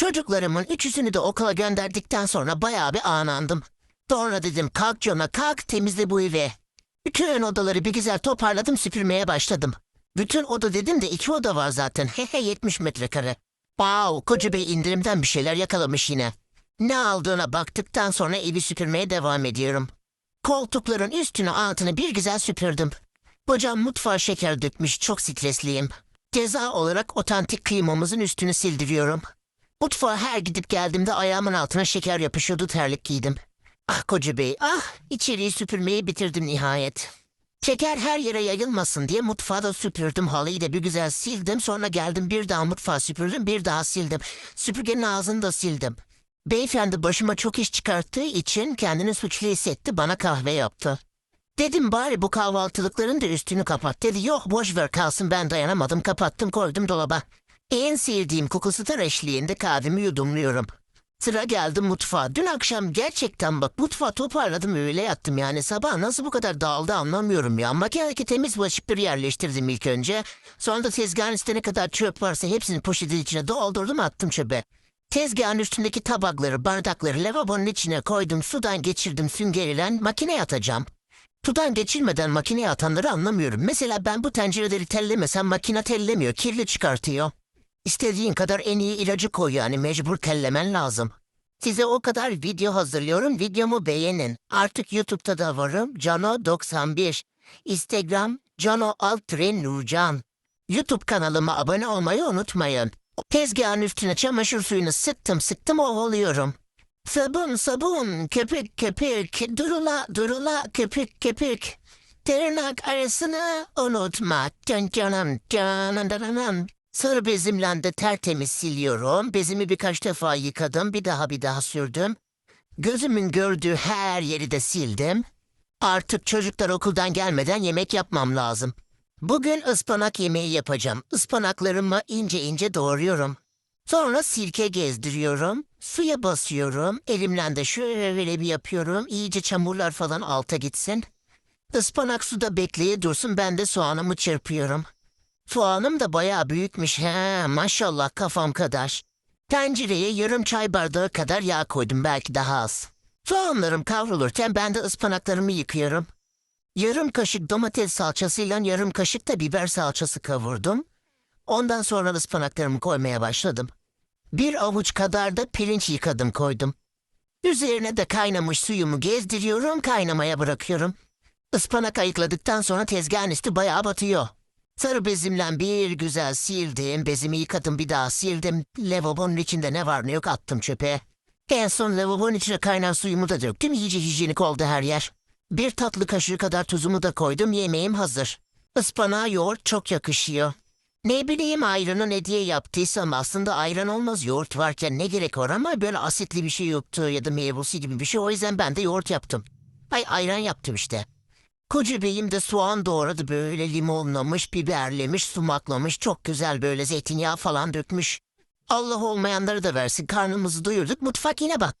Çocuklarımın üçüsünü de okula gönderdikten sonra bayağı bir anandım. Sonra dedim kalk Cona kalk temizle bu evi. Bütün odaları bir güzel toparladım süpürmeye başladım. Bütün oda dedim de iki oda var zaten. Hehe 70 metrekare. Wow koca bey indirimden bir şeyler yakalamış yine. Ne aldığına baktıktan sonra evi süpürmeye devam ediyorum. Koltukların üstünü altını bir güzel süpürdüm. Kocam mutfağa şeker dökmüş çok stresliyim. Ceza olarak otantik kıymamızın üstünü sildiriyorum. Mutfağa her gidip geldiğimde ayağımın altına şeker yapışıyordu terlik giydim. Ah koca bey ah içeriği süpürmeyi bitirdim nihayet. Şeker her yere yayılmasın diye mutfağı da süpürdüm halıyı da bir güzel sildim sonra geldim bir daha mutfağı süpürdüm bir daha sildim. Süpürgenin ağzını da sildim. Beyefendi başıma çok iş çıkarttığı için kendini suçlu hissetti bana kahve yaptı. Dedim bari bu kahvaltılıkların da üstünü kapat dedi. Yok boş ver kalsın ben dayanamadım kapattım koydum dolaba. En sevdiğim kokusu eşliğinde kahvemi yudumluyorum. Sıra geldi mutfağa. Dün akşam gerçekten bak mutfağı toparladım öyle yattım yani. Sabah nasıl bu kadar dağıldı anlamıyorum ya. Makinedeki temiz bulaşıkları yerleştirdim ilk önce. Sonra da tezgahın üstüne ne kadar çöp varsa hepsini poşetin içine doldurdum attım çöpe. Tezgahın üstündeki tabakları, bardakları lavabonun içine koydum. Sudan geçirdim süngeriyle makineye atacağım. Sudan geçirmeden makineye atanları anlamıyorum. Mesela ben bu tencereleri tellemesem makine tellemiyor, kirli çıkartıyor. İstediğin kadar en iyi ilacı koy yani mecbur tellemen lazım. Size o kadar video hazırlıyorum, videomu beğenin. Artık YouTube'da da varım, Cano91. Instagram, Cano Altren Nurcan. YouTube kanalıma abone olmayı unutmayın. Tezgahın üstüne çamaşır suyunu sıktım sıktım ovalıyorum. Sabun sabun, köpük köpük, durula durula köpük köpük. Tırnak arasını unutma. Can canım canım Sarı bezimle de tertemiz siliyorum. Bezimi birkaç defa yıkadım, bir daha bir daha sürdüm. Gözümün gördüğü her yeri de sildim. Artık çocuklar okuldan gelmeden yemek yapmam lazım. Bugün ıspanak yemeği yapacağım. Ispanaklarımı ince ince doğruyorum. Sonra sirke gezdiriyorum. Suya basıyorum. Elimle de şöyle bir yapıyorum. İyice çamurlar falan alta gitsin. Ispanak suda bekleye dursun ben de soğanımı çırpıyorum. Soğanım da bayağı büyükmüş he maşallah kafam kadar. Tencereye yarım çay bardağı kadar yağ koydum belki daha az. Soğanlarım kavrulurken ben de ıspanaklarımı yıkıyorum. Yarım kaşık domates salçasıyla yarım kaşık da biber salçası kavurdum. Ondan sonra ıspanaklarımı koymaya başladım. Bir avuç kadar da pirinç yıkadım koydum. Üzerine de kaynamış suyumu gezdiriyorum kaynamaya bırakıyorum. Ispanak ayıkladıktan sonra tezgahın üstü bayağı batıyor. Sarı bezimle bir güzel sildim, bezimi yıkadım bir daha sildim. Lavabonun içinde ne var ne yok attım çöpe. En son lavabonun içine kaynar suyumu da döktüm, iyice hijyenik oldu her yer. Bir tatlı kaşığı kadar tuzumu da koydum, yemeğim hazır. Ispanağa yoğurt çok yakışıyor. Ne bileyim ayranı ne diye yaptıysam aslında ayran olmaz yoğurt varken ne gerek var ama böyle asitli bir şey yoktu ya da meyvesi gibi bir şey o yüzden ben de yoğurt yaptım. Ay ayran yaptım işte. Koca beyim de soğan doğradı böyle limonlamış, biberlemiş, sumaklamış. Çok güzel böyle zeytinyağı falan dökmüş. Allah olmayanları da versin karnımızı doyurduk mutfak yine bak.